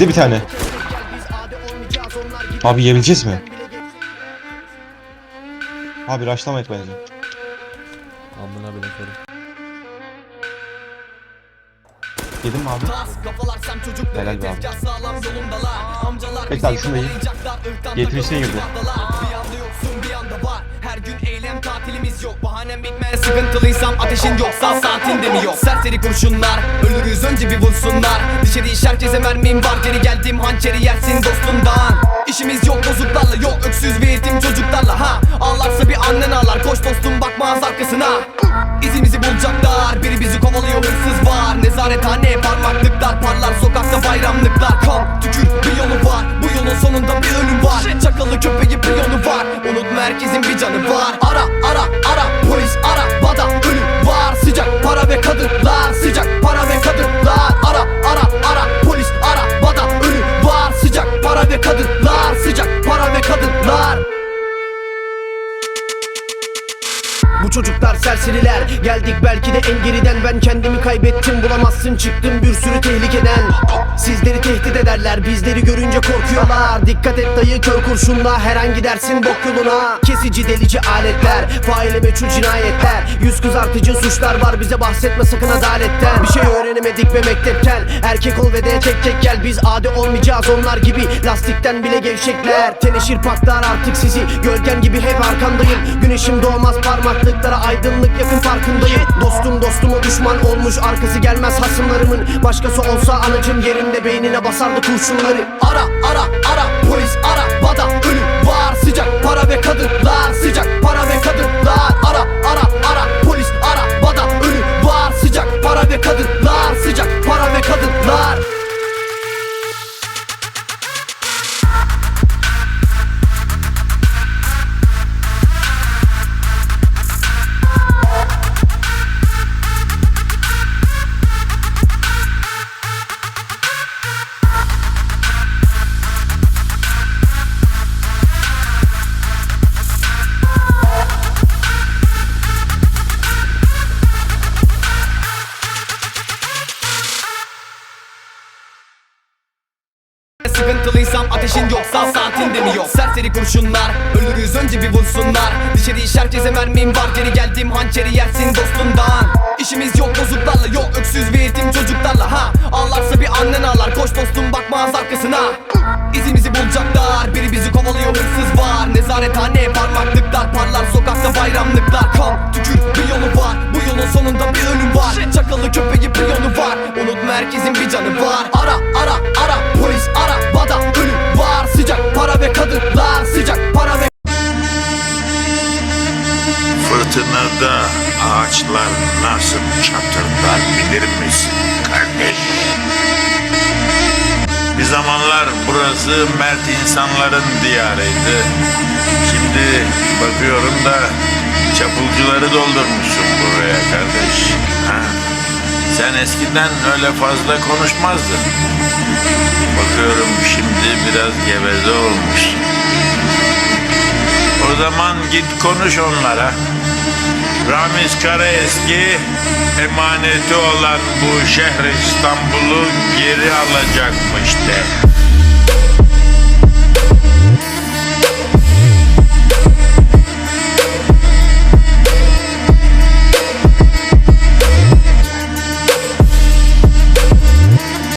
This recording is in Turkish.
Bir tane. Abi yiyebileceğiz mi? Abi rushlamayız bence. Amına bile koyayım. Yedin mi abi? Helal be abi. Bekle abi şunu da yiyeyim. Getirişine girdi. Her gün eylem tatilimiz yok. Bahanem bitmez sıkıntılıysam ateşin yoksa saatinde mi yok Serseri kurşunlar ölürüz önce bir vursunlar. Dışarı iş herkese mermim var. Geri geldim hançeri yersin dostundan İşimiz yok bozuklarla yok. Öksüz ve yetim çocuklarla ha. Ağlarsa bir annen ağlar. Koş dostum bayramlıklar Kan tükür bir yolu var. Bu yolun sonunda bir ölüm var. Çakalı köpeği bir yolu var. Unutma herkesin bir canı var. Ara Bu çocuklar serseriler. Geldik belki de en geriden. Ben kendimi kaybettim bulamazsın. Çıktım bir sürü tehlikeden. Sizleri tehdit ederler bizleri görünce korkuyorlar. Dikkat et dayı kör kurşunla her an gidersin bok yoluna. Kesici delici aletler Faile meçhul cinayetler Yüz kızartıcı suçlar var bize bahsetme sakın adaletten. Bir şey öğrenemedik ve mektepten Erkek ol ve de tek tek gel. Biz adi olmayacağız onlar gibi Lastikten bile gevşekler. Teneşir patlar artık sizi Gölgen gibi hep arkandayım. Güneşim doğmaz parmaklıklara aydınlık yakın farkındayım. Dostum dostuma düşman olmuş Arkası gelmez hasımlarımın. Başkası olsa anacım yerinde beynine basardı kurşunları. Ara ara ara polis ara Sıkıntılıysam ateşin yoksa saatinde mi yok? Serseri kurşunlar ölürüz önce bir vursunlar. Dışarı iş herkese mermim var Geri geldim hançeri yersin dostundan İşimiz yok bozuklarla yok öksüz ve yetim çocuklarla. Ha Ağlarsa bir annen ağlar koş dostum bakmaz arkasına. İzimizi bulacaklar biri bizi kovalıyor hırsız var. Nezarethane parmaklıklar parlar sokakta bayramlıklar. Kan tükür bir yolu var. Bu yolun sonunda bir ölüm var. Çakalı köpeği bir yolu var. Unutma herkesin bir canı var Fırtınada ağaçlar nasıl çatırdar bilir misin kardeş? Bir zamanlar burası mert insanların diyarıydı. Şimdi bakıyorum da çapulcuları doldurmuşsun buraya kardeş. Ha? Sen eskiden öyle fazla konuşmazdın. Bakıyorum şimdi biraz geveze olmuşsun. O zaman git konuş onlara. Ramiz Karaeski emaneti olan bu şehri İstanbul'u geri alacakmış de.